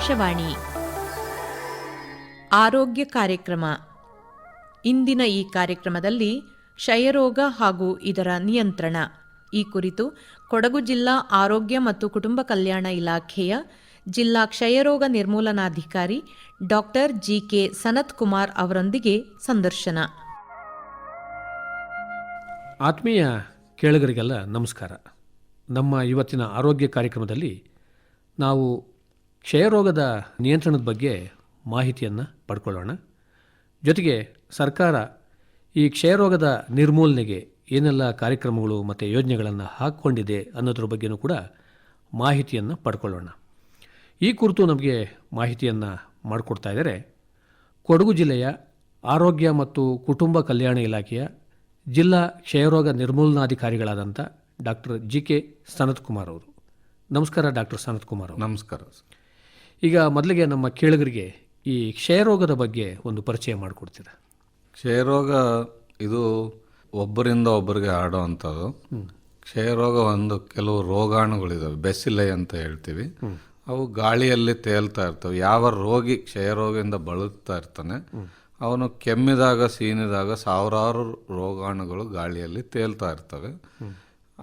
ಆಕಾಶವಾಣಿ. ಆರೋಗ್ಯ ಕಾರ್ಯಕ್ರಮ. ಇಂದಿನ ಈ ಕಾರ್ಯಕ್ರಮದಲ್ಲಿ ಕ್ಷಯರೋಗ ಹಾಗೂ ಇದರ ನಿಯಂತ್ರಣ. ಈ ಕುರಿತು ಕೊಡಗು ಜಿಲ್ಲಾ ಆರೋಗ್ಯ ಮತ್ತು ಕುಟುಂಬ ಕಲ್ಯಾಣ ಇಲಾಖೆಯ ಜಿಲ್ಲಾ ಕ್ಷಯರೋಗ ನಿರ್ಮೂಲನಾಧಿಕಾರಿ ಡಾಕ್ಟರ್ ಜಿಕೆ ಸನತ್ ಕುಮಾರ್ ಅವರೊಂದಿಗೆ ಸಂದರ್ಶನ. ಆತ್ಮೀಯ ಕೇಳುಗರಿಗೆಲ್ಲ ನಮಸ್ಕಾರ. ನಮ್ಮ ಇವತ್ತಿನ ಆರೋಗ್ಯ ಕಾರ್ಯಕ್ರಮದಲ್ಲಿ ನಾವು ಕ್ಷಯರೋಗದ ನಿಯಂತ್ರಣದ ಬಗ್ಗೆ ಮಾಹಿತಿಯನ್ನು ಪಡ್ಕೊಳ್ಳೋಣ. ಜೊತೆಗೆ ಸರ್ಕಾರ ಈ ಕ್ಷಯರೋಗದ ನಿರ್ಮೂಲನೆಗೆ ಏನೆಲ್ಲ ಕಾರ್ಯಕ್ರಮಗಳು ಮತ್ತು ಯೋಜನೆಗಳನ್ನು ಹಾಕ್ಕೊಂಡಿದೆ ಅನ್ನೋದ್ರ ಬಗ್ಗೆಯೂ ಕೂಡ ಮಾಹಿತಿಯನ್ನು ಪಡ್ಕೊಳ್ಳೋಣ. ಈ ಕುರಿತು ನಮಗೆ ಮಾಹಿತಿಯನ್ನು ಮಾಡಿಕೊಡ್ತಾ ಇದ್ದಾರೆ ಕೊಡಗು ಜಿಲ್ಲೆಯ ಆರೋಗ್ಯ ಮತ್ತು ಕುಟುಂಬ ಕಲ್ಯಾಣ ಇಲಾಖೆಯ ಜಿಲ್ಲಾ ಕ್ಷಯರೋಗ ನಿರ್ಮೂಲನಾಧಿಕಾರಿಗಳಾದಂಥ doctor G K Sanath Kumar ಅವರು. ನಮಸ್ಕಾರ ಡಾಕ್ಟರ್ ಸನತ್ ಕುಮಾರ್ ಅವರು. ನಮಸ್ಕಾರ ಈಗ ಮೊದಲಿಗೆ ನಮ್ಮ ಕೇಳುಗರಿಗೆ ಈ ಕ್ಷಯರೋಗದ ಬಗ್ಗೆ ಒಂದು ಪರಿಚಯ ಮಾಡಿಕೊಡ್ತೀರಾ? ಕ್ಷಯರೋಗ ಇದು ಒಬ್ಬರಿಂದ ಒಬ್ಬರಿಗೆ ಹರಡುವಂಥದ್ದು ಕ್ಷಯರೋಗ ಒಂದು ಕೆಲವು ರೋಗಾಣುಗಳಿದಾವೆ ಬೆಸಿಲೆ ಅಂತ ಹೇಳ್ತೀವಿ. ಅವು ಗಾಳಿಯಲ್ಲಿ ತೇಲ್ತಾ ಇರ್ತವೆ. ಯಾವ ರೋಗಿ ಕ್ಷಯರೋಗದಿಂದ ಬಳಲ್ತಾ ಇರ್ತಾನೆ ಅವನು ಕೆಮ್ಮಿದಾಗ ಸೀನಿದಾಗ ಸಾವಿರಾರು ರೋಗಾಣುಗಳು ಗಾಳಿಯಲ್ಲಿ ತೇಲ್ತಾ ಇರ್ತವೆ.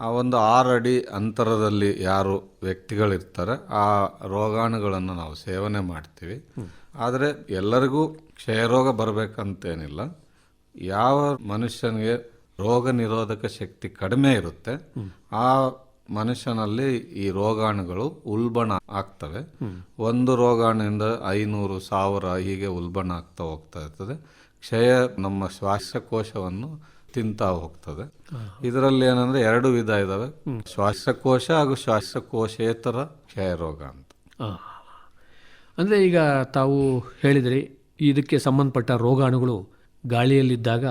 ಆ ಒಂದು ಆರು ಅಡಿ ಅಂತರದಲ್ಲಿ ಯಾರು ವ್ಯಕ್ತಿಗಳಿರ್ತಾರೆ, ಆ ರೋಗಾಣುಗಳನ್ನು ನಾವು ಸೇವನೆ ಮಾಡ್ತೀವಿ. ಆದರೆ ಎಲ್ಲರಿಗೂ ಕ್ಷಯರೋಗ ಬರಬೇಕಂತೇನಿಲ್ಲ. ಯಾವ ಮನುಷ್ಯನಿಗೆ ರೋಗ ನಿರೋಧಕ ಶಕ್ತಿ ಕಡಿಮೆ ಇರುತ್ತೆ, ಆ ಮನುಷ್ಯನಲ್ಲಿ ಈ ರೋಗಾಣುಗಳು ಉಲ್ಬಣ ಆಗ್ತವೆ. ಒಂದು ರೋಗಾಣುವಿಂದ ಐನೂರು, ಸಾವಿರ ಹೀಗೆ ಉಲ್ಬಣ ಆಗ್ತಾ ಹೋಗ್ತಾ ಇರ್ತದೆ. ಕ್ಷಯ ನಮ್ಮ ಶ್ವಾಸಕೋಶವನ್ನು ತಿಂತಾ ಹೋಗ್ತದೆ. ಇದರಲ್ಲಿ ಏನಂದ್ರೆ ಎರಡು ವಿಧ ಇದಾವೆ. ಶ್ವಾಸಕೋಶ ಹಾಗೂ ಶ್ವಾಸಕೋಶೇತರ ಕ್ಷಯರೋಗ ಅಂತ. ಅಂದರೆ ಈಗ ತಾವು ಹೇಳಿದ್ರಿ ಇದಕ್ಕೆ ಸಂಬಂಧಪಟ್ಟ ರೋಗಾಣುಗಳು ಗಾಳಿಯಲ್ಲಿದ್ದಾಗ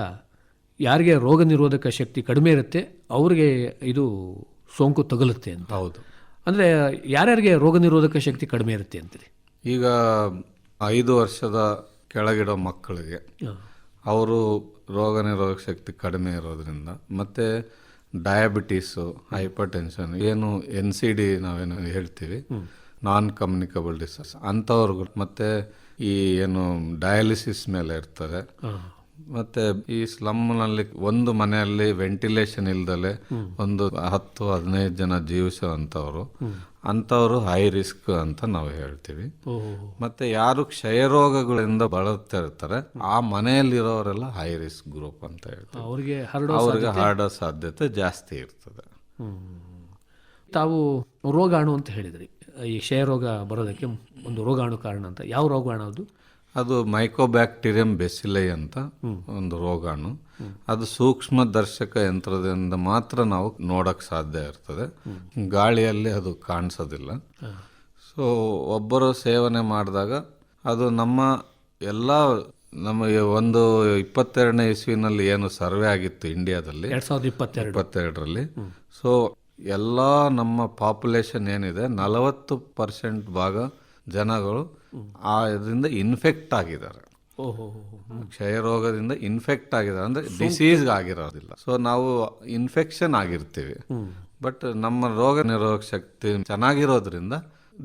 ಯಾರಿಗೆ ರೋಗ ನಿರೋಧಕ ಶಕ್ತಿ ಕಡಿಮೆ ಇರುತ್ತೆ ಅವರಿಗೆ ಇದು ಸೋಂಕು ತಗುಲುತ್ತೆ ಅಂತ. ಹೌದು. ಅಂದರೆ ಯಾರ್ಯಾರಿಗೆ ರೋಗ ನಿರೋಧಕ ಶಕ್ತಿ ಕಡಿಮೆ ಇರುತ್ತೆ ಅಂತೀರಿ? ಈಗ ಐದು ವರ್ಷದ ಕೆಳಗಿಡೋ ಮಕ್ಕಳಿಗೆ ಅವರು ರೋಗ ನಿರೋಧಕ ಶಕ್ತಿ ಕಡಿಮೆ ಇರೋದ್ರಿಂದ ಮತ್ತು ಡಯಾಬಿಟೀಸು ಹೈಪರ್ ಟೆನ್ಷನ್ ಏನು ಎನ್ ಸಿ ಡಿ ನಾವೇನು ಹೇಳ್ತೀವಿ ನಾನ್ ಕಮ್ಯುನಿಕಬಲ್ ಡಿಸೀಸ್ ಅಂಥವ್ರಿಗೂ ಮತ್ತು ಈ ಏನು ಡಯಾಲಿಸಿಸ್ ಮೇಲೆ ಇರ್ತದೆ. ಮತ್ತೆ ಈ ಸ್ಲಮ್ನಲ್ಲಿ ಒಂದು ಮನೆಯಲ್ಲಿ ವೆಂಟಿಲೇಷನ್ ಇಲ್ದಲೆ ಒಂದು ಹತ್ತು ಹದಿನೈದು ಜನ ಜೀವಿಸುವಂಥವ್ರು. ಅಂಥವ್ರು ಹೈ ರಿಸ್ಕ್ ಅಂತ ನಾವು ಹೇಳ್ತೀವಿ. ಮತ್ತೆ ಯಾರು ಕ್ಷಯರೋಗಗಳಿಂದ ಬಳಲ್ತಾ ಇರ್ತಾರೆ ಆ ಮನೆಯಲ್ಲಿರೋರೆಲ್ಲ ಹೈ ರಿಸ್ಕ್ ಗ್ರೂಪ್ ಅಂತ ಹೇಳ್ತಾರೆ ಅವರಿಗೆ ಹರಡೋ ಅವ್ರಿಗೆ ಹರಡೋ ಸಾಧ್ಯತೆ ಜಾಸ್ತಿ ಇರ್ತದೆ. ತಾವು ರೋಗಾಣು ಅಂತ ಹೇಳಿದ್ರಿ. ಈ ಕ್ಷಯರೋಗ ಬರೋದಕ್ಕೆ ಒಂದು ರೋಗಾಣು ಕಾರಣ ಅಂತ. ಯಾವ ರೋಗಾಣು ಅದು? ಅದು ಮೈಕೋಬ್ಯಾಕ್ಟೀರಿಯಂ ಬೆಸಿಲೈ ಅಂತ ಒಂದು ರೋಗಾಣು. ಅದು ಸೂಕ್ಷ್ಮ ದರ್ಶಕ ಯಂತ್ರದಿಂದ ಮಾತ್ರ ನಾವು ನೋಡಕ್ಕೆ ಸಾಧ್ಯ ಇರ್ತದೆ. ಗಾಳಿಯಲ್ಲಿ ಅದು ಕಾಣಿಸೋದಿಲ್ಲ. ಸೊ ಒಬ್ಬರು ಸೇವನೆ ಮಾಡಿದಾಗ ಅದು ನಮ್ಮ ಎಲ್ಲ ನಮಗೆ ಒಂದು ಇಪ್ಪತ್ತೆರಡನೇ ಇಸ್ವಿನಲ್ಲಿ ಏನು ಸರ್ವೆ ಆಗಿತ್ತು ಇಂಡಿಯಾದಲ್ಲಿ. ಎರಡು ಸಾವಿರದ ಇಪ್ಪತ್ತೆರಡು. ಇಪ್ಪತ್ತೆರಡರಲ್ಲಿ. ಸೊ ಎಲ್ಲ ನಮ್ಮ ಪಾಪ್ಯುಲೇಷನ್ ಏನಿದೆ ನಲವತ್ತು ಪರ್ಸೆಂಟ್ ಭಾಗ ಜನಗಳು ಆ ಇದರಿಂದ ಇನ್ಫೆಕ್ಟ್ ಆಗಿದ್ದಾರೆ. ಕ್ಷಯ ರೋಗದಿಂದ ಇನ್ಫೆಕ್ಟ್ ಆಗಿದ್ದಾರೆ. ಅಂದ್ರೆ ಡಿಸೀಸ್ ಆಗಿರೋದಿಲ್ಲ. ಸೊ ನಾವು ಇನ್ಫೆಕ್ಷನ್ ಆಗಿರ್ತೀವಿ. ಬಟ್ ನಮ್ಮ ರೋಗ ನಿರೋಧಕ ಶಕ್ತಿ ಚೆನ್ನಾಗಿರೋದ್ರಿಂದ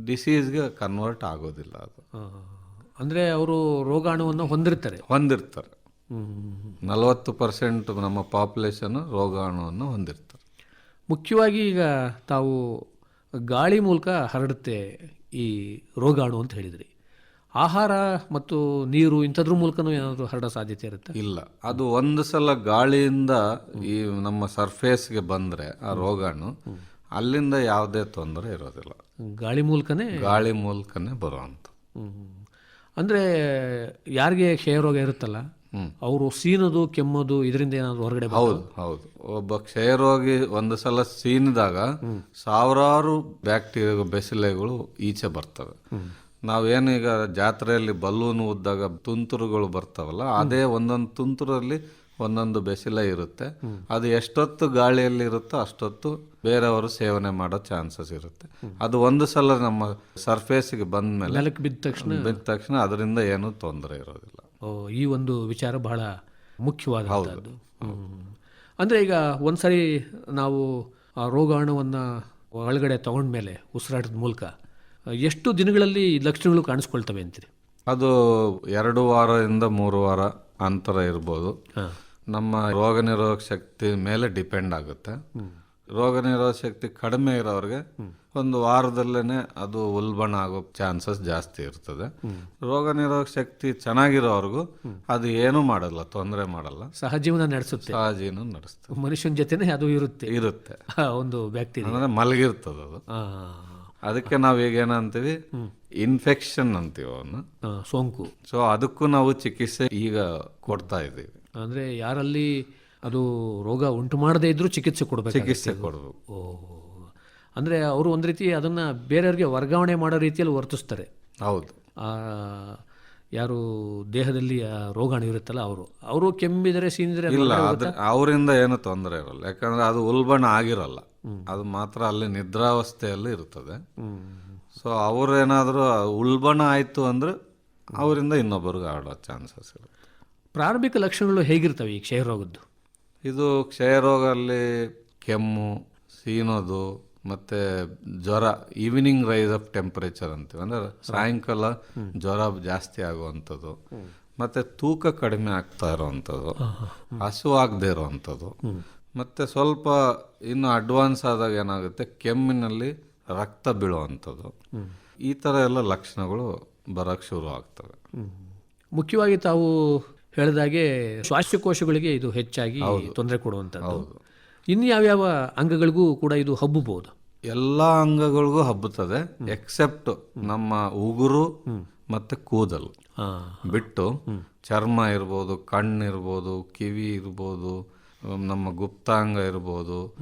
ಡಿಸೀಸ್ಗೆ ಕನ್ವರ್ಟ್ ಆಗೋದಿಲ್ಲ ಅದು. ಅಂದರೆ ಅವರು ರೋಗಾಣುವನ್ನು ಹೊಂದಿರ್ತಾರೆ. ಹೊಂದಿರ್ತಾರೆ. ನಲವತ್ತು ಪರ್ಸೆಂಟ್ ನಮ್ಮ ಪಾಪ್ಯುಲೇಷನ್ ರೋಗಾಣುವನ್ನು ಹೊಂದಿರ್ತಾರೆ. ಮುಖ್ಯವಾಗಿ ಈಗ ತಾವು ಗಾಳಿ ಮೂಲಕ ಹರಡುತ್ತೆ ಈ ರೋಗಾಣು ಅಂತ ಹೇಳಿದ್ರಿ. ಆಹಾರ ಮತ್ತು ನೀರು ಇಂಥದ್ರ ಮೂಲಕನೂ ಏನಾದರೂ ಹರಡೋ ಸಾಧ್ಯತೆ ಇರುತ್ತೆ? ಇಲ್ಲ. ಅದು ಒಂದು ಸಲ ಗಾಳಿಯಿಂದ ಈ ನಮ್ಮ ಸರ್ಫೇಸ್ಗೆ ಬಂದರೆ ಆ ರೋಗಾಣು ಅಲ್ಲಿಂದ ಯಾವುದೇ ತೊಂದರೆ ಇರೋದಿಲ್ಲ. ಗಾಳಿ ಮೂಲಕನೇ? ಗಾಳಿ ಮೂಲಕನೇ ಬರುವಂಥ ಅಂದರೆ ಯಾರಿಗೆ ಕ್ಷಯರೋಗ ಇರುತ್ತಲ್ಲ ಅವರು ಸೀನೋದು ಕೆಮ್ಮೋದು ಇದರಿಂದ ಏನಾದರೂ ಹೊರಗಡೆ? ಹೌದು ಹೌದು. ಒಬ್ಬ ಕ್ಷಯರೋಗಿ ಒಂದು ಸಲ ಸೀನಿದಾಗ ಸಾವಿರಾರು ಬ್ಯಾಕ್ಟೀರಿಯಾ ಬೆಸಿಲೆಗಳು ಈಚೆ ಬರ್ತವೆ. ನಾವೇನು ಈಗ ಜಾತ್ರೆಯಲ್ಲಿ ಬಲೂನ್ ಉದ್ದಾಗ ತುಂತುರುಗಳು ಬರ್ತಾವಲ್ಲ ಅದೇ ಒಂದೊಂದು ತುಂತುರಲ್ಲಿ ಒಂದೊಂದು ಬೆಸಿಲ ಇರುತ್ತೆ. ಅದು ಎಷ್ಟೊತ್ತು ಗಾಳಿಯಲ್ಲಿ ಇರುತ್ತೋ ಅಷ್ಟೊತ್ತು ಬೇರೆಯವರು ಸೇವನೆ ಮಾಡೋ ಚಾನ್ಸಸ್ ಇರುತ್ತೆ. ಅದು ಒಂದು ಸಲ ನಮ್ಮ ಸರ್ಫೇಸ್ಗೆ ಬಂದ ಮೇಲೆ ಬಿದ್ದ ತಕ್ಷಣ ಬಿದ್ದ ತಕ್ಷಣ ಅದರಿಂದ ಏನೂ ತೊಂದರೆ ಇರೋದಿಲ್ಲ. ಓ, ಈ ಒಂದು ವಿಚಾರ ಬಹಳ ಮುಖ್ಯವಾದಂಥದ್ದು ಅಂದರೆ ಈಗ ಒಂದ್ಸರಿ ನಾವು ಆ ರೋಗಾಣುವನ್ನು ಒಳಗಡೆ ತಗೊಂಡ್ಮೇಲೆ ಉಸಿರಾಟದ ಮೂಲಕ ಎಷ್ಟು ದಿನಗಳಲ್ಲಿ ಈ ಲಕ್ಷಣಗಳು ಕಾಣಿಸ್ಕೊಳ್ತವೆ ಅಂತೀರಿ? ಅದು ಎರಡು ವಾರದಿಂದ ಮೂರು ವಾರ ಅಂತರ ಇರ್ಬೋದು. ನಮ್ಮ ರೋಗ ನಿರೋಧಕ ಶಕ್ತಿ ಮೇಲೆ ಡಿಪೆಂಡ್ ಆಗುತ್ತೆ. ರೋಗ ನಿರೋಧಕ ಶಕ್ತಿ ಕಡಿಮೆ ಇರೋರಿಗೆ ಒಂದು ವಾರದಲ್ಲೇ ಅದು ಉಲ್ಬಣ ಆಗೋ ಚಾನ್ಸಸ್ ಜಾಸ್ತಿ ಇರ್ತದೆ. ರೋಗ ನಿರೋಧಕ ಶಕ್ತಿ ಚೆನ್ನಾಗಿರೋರ್ಗು ಅದು ಏನೂ ಮಾಡಲ್ಲ ತೊಂದರೆ ಮಾಡಲ್ಲ. ಸಹಜೀವನ ನಡೆಸುತ್ತೆ. ಸಹಜೀವನ ನಡೆಸುತ್ತೆ. ಮನುಷ್ಯನ ಜೊತೆನೆ ಅದು ಇರುತ್ತೆ. ಇರುತ್ತೆ. ಒಂದು ವ್ಯಕ್ತಿ ಅಂದ್ರೆ ಮಲಗಿರ್ತದ ಅದು. ಅದಕ್ಕೆ ನಾವು ಈಗ ಏನಂತೀವಿ? ಇನ್ಫೆಕ್ಷನ್ ಅಂತೀವಿ ಅವನ್ನ ಸೋಂಕು. ಸೊ ಅದಕ್ಕೂ ನಾವು ಚಿಕಿತ್ಸೆ ಈಗ ಕೊಡ್ತಾ ಇದ್ದೀವಿ. ಅಂದರೆ ಯಾರಲ್ಲಿ ಅದು ರೋಗ ಉಂಟು ಮಾಡದೇ ಇದ್ರೂ ಚಿಕಿತ್ಸೆ ಕೊಡಬೇಕು ಚಿಕಿತ್ಸೆ ಕೊಡಬೇಕು. ಓಹ್. ಅಂದರೆ ಅವರು ಒಂದು ರೀತಿ ಅದನ್ನು ಬೇರೆಯವ್ರಿಗೆ ವರ್ಗಾವಣೆ ಮಾಡೋ ರೀತಿಯಲ್ಲಿ ವರ್ತಿಸ್ತಾರೆ. ಹೌದು. ಯಾರು ದೇಹದಲ್ಲಿ ಆ ರೋಗಾಣು ಇರುತ್ತಲ್ಲ ಅವರು. ಅವರು ಕೆಮ್ಮಿದರೆ ಸೀನಿದರೆ ಇಲ್ಲ ಅವರಿಂದ ಏನು ತೊಂದರೆ ಇರಲ್ಲ. ಯಾಕಂದ್ರೆ ಅದು ಉಲ್ಬಣ ಆಗಿರಲ್ಲ. ಅದು ಮಾತ್ರ ಅಲ್ಲಿ ನಿದ್ರಾವಸ್ಥೆಯಲ್ಲಿ ಇರ್ತದೆ ಸೊ ಅವ್ರೇನಾದರೂ ಉಲ್ಬಣ ಆಯಿತು ಅಂದರೆ ಅವರಿಂದ ಇನ್ನೊಬ್ಬರಿಗೆ ಆಡೋ ಚಾನ್ಸಸ್ ಇರುತ್ತೆ. ಪ್ರಾರಂಭಿಕ ಲಕ್ಷಣಗಳು ಹೇಗಿರ್ತವೆ ಈ ಕ್ಷಯರೋಗದ್ದು ಇದು ಕ್ಷಯರೋಗ ಅಲ್ಲಿ ಕೆಮ್ಮು ಸೀನೋದು ಮತ್ತೆ ಜ್ವರ ಈವ್ನಿಂಗ್ ರೈಸ್ ಆಫ್ ಟೆಂಪರೇಚರ್ ಅಂತೀವಿ. ಅಂದ್ರೆ ಸಾಯಂಕಾಲ ಜ್ವರ ಜಾಸ್ತಿ ಆಗುವಂಥದ್ದು. ಮತ್ತೆ ತೂಕ ಕಡಿಮೆ ಆಗ್ತಾ ಇರೋವಂಥದ್ದು. ಹಸುವಾಗದೇ ಇರೋವಂಥದ್ದು. ಮತ್ತೆ ಸ್ವಲ್ಪ ಇನ್ನು ಅಡ್ವಾನ್ಸ್ ಆದಾಗ ಏನಾಗುತ್ತೆ? ಕೆಮ್ಮಿನಲ್ಲಿ ರಕ್ತ ಬೀಳುವಂಥದ್ದು. ಈ ಥರ ಎಲ್ಲ ಲಕ್ಷಣಗಳು ಬರೋಕ್ಕೆ ಶುರು ಆಗ್ತವೆ. ಮುಖ್ಯವಾಗಿ ತಾವು ಹೇಳಿದಾಗೆ ಶ್ವಾಸಕೋಶಗಳಿಗೆ ಇದು ಹೆಚ್ಚಾಗಿ ತೊಂದರೆ ಕೊಡುವಂಥದ್ದು. ಇನ್ನು ಯಾವ್ಯಾವ ಅಂಗಗಳಿಗೂ ಕೂಡ ಇದು ಹಬ್ಬಬಹುದು? ಎಲ್ಲ ಅಂಗಗಳಿಗೂ ಹಬ್ಬುತ್ತದೆ ಎಕ್ಸೆಪ್ಟ್ ನಮ್ಮ ಉಗುರು ಮತ್ತು ಕೂದಲು. ಬಿಟ್ಟು ಚರ್ಮ ಇರ್ಬೋದು ಕಣ್ಣು ಇರ್ಬೋದು ಕಿವಿ ಇರ್ಬೋದು ನಮ್ಮ ಗುಪ್ತಾಂಗ ಇರ್ಬೋದು.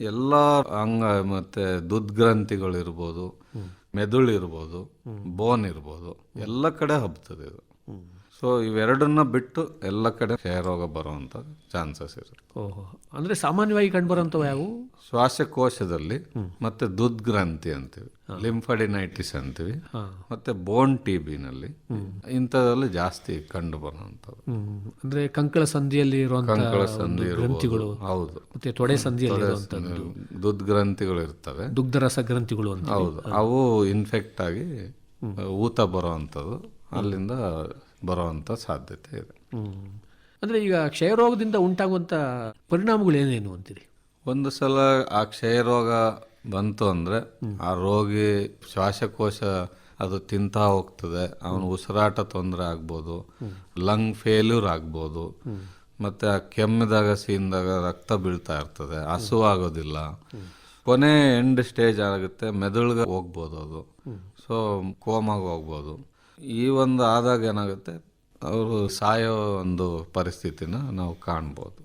ಎಲ್ಲ ಅಂಗ ಮತ್ತೆ ದುದ್ಗ್ರಂಥಿಗಳು ಇರ್ಬೋದು. ಮೆದುಳು ಇರ್ಬೋದು. ಬೋನ್ ಇರ್ಬೋದು. ಎಲ್ಲ ಕಡೆ ಹಬ್ತದೆ ಇದು. ಸೊ ಇವೆರಡನ್ನ ಬಿಟ್ಟು ಎಲ್ಲ ಕಡೆ ಕ್ಷಯರೋಗ ಬರುವಂತ ಚಾನ್ಸಸ್ ಇರುತ್ತೆ. ಓಹೋ. ಅಂದರೆ ಸಾಮಾನ್ಯವಾಗಿ ಕಂಡುಬರುವಂಥವು ಯಾವುವು? ಶ್ವಾಸಕೋಶದಲ್ಲಿ ಮತ್ತೆ ದುದ್ಗ್ರಂಥಿ ಅಂತೀವಿ ಲಿಂಫಡಿನೈಟಿಸ್ ಅಂತೀವಿ ಮತ್ತೆ ಬೋನ್ ಟಿ ಬಿನಲ್ಲಿ ಇಂಥದ್ರಲ್ಲಿ ಜಾಸ್ತಿ ಕಂಡು ಬರುವಂಥದ್ದು ಅಂದ್ರೆ ಕಂಕಳ ಸಂಧಿಯಲ್ಲಿ ಕಂಕಳ ಸಂಧಿ ಗ್ರಂಥಿಗಳು ಹೌದು. ಮತ್ತೆ ತೊಡೆ ಸಂಧಿಯಲ್ಲಿ ದುದ್ಗ್ರಂಥಿಗಳು ಇರ್ತವೆ. ದುಗ್ಧರಸ ಗ್ರಂಥಿಗಳು ಹೌದು. ಅವು ಇನ್ಫೆಕ್ಟ್ ಆಗಿ ಊತ ಬರುವಂಥದ್ದು. ಅಲ್ಲಿಂದ ಬರುವಂಥ ಸಾಧ್ಯತೆ ಇದೆ. ಅಂದರೆ ಈಗ ಕ್ಷಯರೋಗದಿಂದ ಉಂಟಾಗುವಂಥ ಪರಿಣಾಮಗಳು ಏನೇನು ಅಂತೀರಿ? ಒಂದು ಸಲ ಆ ಕ್ಷಯರೋಗ ಬಂತು ಅಂದರೆ ಆ ರೋಗಿ ಶ್ವಾಸಕೋಶ ಅದು ತಿಂತಾ ಹೋಗ್ತದೆ. ಅವನು ಉಸಿರಾಟ ತೊಂದರೆ ಆಗ್ಬೋದು ಲಂಗ್ ಫೇಲ್ಯೂರ್ ಆಗ್ಬೋದು ಮತ್ತು ಆ ಕೆಮ್ಮಿದಾಗ ಸೀನ್ದಾಗ ರಕ್ತ ಬೀಳ್ತಾ ಇರ್ತದೆ ಹಸು ಆಗೋದಿಲ್ಲ ಕೊನೆ ಎಂಡ್ ಸ್ಟೇಜ್ ಆಗುತ್ತೆ ಮೆದುಳಿಗೆ ಹೋಗ್ಬೋದು ಅದು. ಸೊ ಕೋಮಾಗ ಹೋಗ್ಬೋದು. ಈ ಒಂದು ಆದಾಗ ಏನಾಗುತ್ತೆ? ಅವರು ಸಾಯೋ ಒಂದು ಪರಿಸ್ಥಿತಿನ ನಾವು ಕಾಣ್ಬೋದು.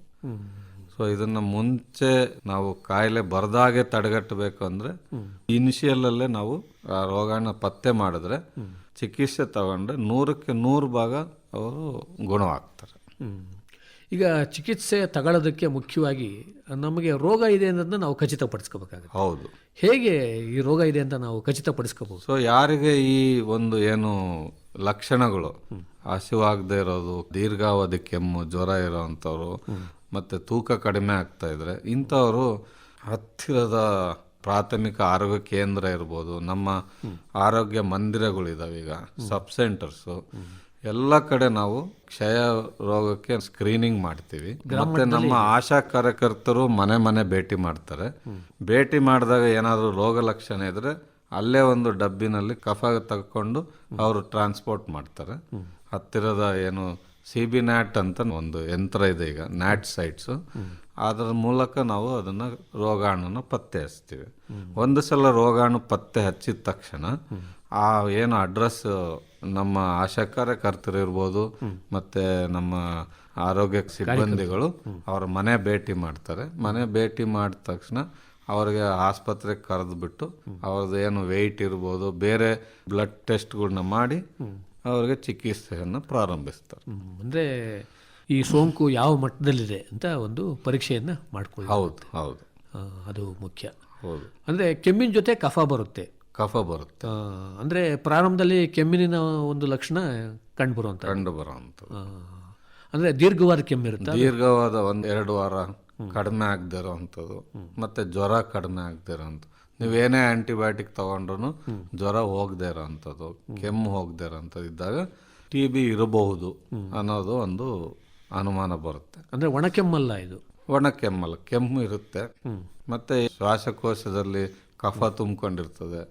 ಸೊ ಇದನ್ನ ಮುಂಚೆ ನಾವು ಕಾಯಿಲೆ ಬರದಾಗೆ ತಡೆಗಟ್ಟಬೇಕು ಅಂದ್ರೆ ಇನಿಷಿಯಲ್ ಅಲ್ಲೇ ನಾವು ಆ ರೋಗನ ಪತ್ತೆ ಮಾಡಿದ್ರೆ ಚಿಕಿತ್ಸೆ ತಗೊಂಡ್ರೆ ನೂರಕ್ಕೆ ನೂರು ಭಾಗ ಅವರು ಗುಣವಾಗ್ತಾರೆ. ಈಗ ಚಿಕಿತ್ಸೆ ತಗೊಳ್ಳೋದಕ್ಕೆ ಮುಖ್ಯವಾಗಿ ನಮಗೆ ರೋಗ ಇದೆ ಅನ್ನೋದನ್ನ ನಾವು ಖಚಿತಪಡಿಸ್ಕೋಬೇಕಾಗುತ್ತೆ. ಹೌದು. ಹೇಗೆ ಈ ರೋಗ ಇದೆ ಅಂತ ನಾವು ಖಚಿತಪಡಿಸ್ಕೋಬಹುದು? ಸೊ ಯಾರಿಗೆ ಈ ಒಂದು ಏನು ಲಕ್ಷಣಗಳು? ಹಸಿವಾಗದೇ ಇರೋದು ದೀರ್ಘಾವಧಿ ಕೆಮ್ಮು ಜ್ವರ ಇರೋವಂಥವ್ರು ಮತ್ತೆ ತೂಕ ಕಡಿಮೆ ಆಗ್ತಾ ಇದ್ರೆ ಇಂಥವರು ಹತ್ತಿರದ ಪ್ರಾಥಮಿಕ ಆರೋಗ್ಯ ಕೇಂದ್ರ ಇರ್ಬೋದು ನಮ್ಮ ಆರೋಗ್ಯ ಮಂದಿರಗಳಿದಾವೆ ಈಗ ಸಬ್ ಸೆಂಟರ್ಸು. ಎಲ್ಲ ಕಡೆ ನಾವು ಕ್ಷಯ ರೋಗಕ್ಕೆ ಸ್ಕ್ರೀನಿಂಗ್ ಮಾಡ್ತೀವಿ. ಮತ್ತೆ ನಮ್ಮ ಆಶಾ ಕಾರ್ಯಕರ್ತರು ಮನೆ ಮನೆ ಭೇಟಿ ಮಾಡ್ತಾರೆ. ಭೇಟಿ ಮಾಡಿದಾಗ ಏನಾದರೂ ರೋಗ ಲಕ್ಷಣ ಇದ್ರೆ ಅಲ್ಲೇ ಒಂದು ಡಬ್ಬಿನಲ್ಲಿ ಕಫ ತಗೊಂಡು ಅವರು ಟ್ರಾನ್ಸ್ಪೋರ್ಟ್ ಮಾಡ್ತಾರೆ. ಹತ್ತಿರದ ಏನು ಸಿ ಬಿ ನ್ಯಾಟ್ ಅಂತ ಒಂದು ಯಂತ್ರ ಇದೆ ಈಗ ನ್ಯಾಟ್ ಸೈಟ್ಸ್ ಅದರ ಮೂಲಕ ನಾವು ಅದನ್ನು ರೋಗಾಣುನ ಪತ್ತೆ ಹಚ್ತೀವಿ ಒಂದು ಸಲ ರೋಗಾಣು ಪತ್ತೆ ಹಚ್ಚಿದ ತಕ್ಷಣ ಆ ಏನು ಅಡ್ರೆಸ್ ನಮ್ಮ ಆಶಾ ಕರ್ತರಿರ್ಬೋದು ಇರ್ಬೋದು ಮತ್ತೆ ನಮ್ಮ ಆರೋಗ್ಯ ಸಿಬ್ಬಂದಿಗಳು ಅವರ ಮನೆ ಭೇಟಿ ಮಾಡ್ತಾರೆ. ಮನೆ ಭೇಟಿ ಮಾಡಿದ ತಕ್ಷಣ ಅವ್ರಿಗೆ ಆಸ್ಪತ್ರೆಗೆ ಕರೆದುಬಿಟ್ಟು ಅವ್ರದ್ದು ಏನು ವೆಯ್ಟ್ ಇರ್ಬೋದು ಬೇರೆ ಬ್ಲಡ್ ಟೆಸ್ಟ್ಗಳನ್ನ ಮಾಡಿ ಅವ್ರಿಗೆ ಚಿಕಿತ್ಸೆಯನ್ನು ಪ್ರಾರಂಭಿಸ್ತಾರೆ. ಅಂದರೆ ಈ ಸೋಂಕು ಯಾವ ಮಟ್ಟದಲ್ಲಿದೆ ಅಂತ ಒಂದು ಪರೀಕ್ಷೆಯನ್ನು ಮಾಡ್ಕೊಳ್ಳಿ ಹೌದು ಹೌದು. ಅದು ಮುಖ್ಯ. ಹೌದು. ಅಂದರೆ ಕೆಮ್ಮಿನ ಜೊತೆ ಕಫ ಬರುತ್ತೆ. ಕಫ ಬರುತ್ತೆ. ಅಂದರೆ ಪ್ರಾರಂಭದಲ್ಲಿ ಕೆಮ್ಮಿನ ಒಂದು ಲಕ್ಷಣ ಕಂಡುಬರುವಂಥ ಕಂಡು ಬರುವಂಥ ಅಂದರೆ ದೀರ್ಘವಾದ ಕೆಮ್ಮಿರುತ್ತೆ ದೀರ್ಘವಾದ ಒಂದು ಎರಡು ವಾರ ಕಡಿಮೆ ಆಗದಿರೋವಂಥದ್ದು ಮತ್ತೆ ಜ್ವರ ಕಡಿಮೆ ಆಗದಿರೋಂಥ ನೀವೇನೇ ಆ್ಯಂಟಿಬಯೋಟಿಕ್ ತೊಗೊಂಡ್ರು ಜ್ವರ ಹೋಗದೆ ಇರೋವಂಥದ್ದು ಕೆಮ್ಮು ಹೋಗದೆ ಇರೋಂಥದ್ದು ಇದ್ದಾಗ ಟಿ ಬಿ ಇರಬಹುದು ಅನ್ನೋದು ಒಂದು ಅನುಮಾನ ಬರುತ್ತೆ. ಅಂದರೆ ಒಣ ಕೆಮ್ಮಲ್ಲ ಇದು? ಒಣ ಕೆಮ್ಮಲ್ಲ ಕೆಮ್ಮು ಇರುತ್ತೆ. ಮತ್ತು ಶ್ವಾಸಕೋಶದಲ್ಲಿ ಕಫ ತುಂಬಿಕೊಂಡಿರ್ತದೆ.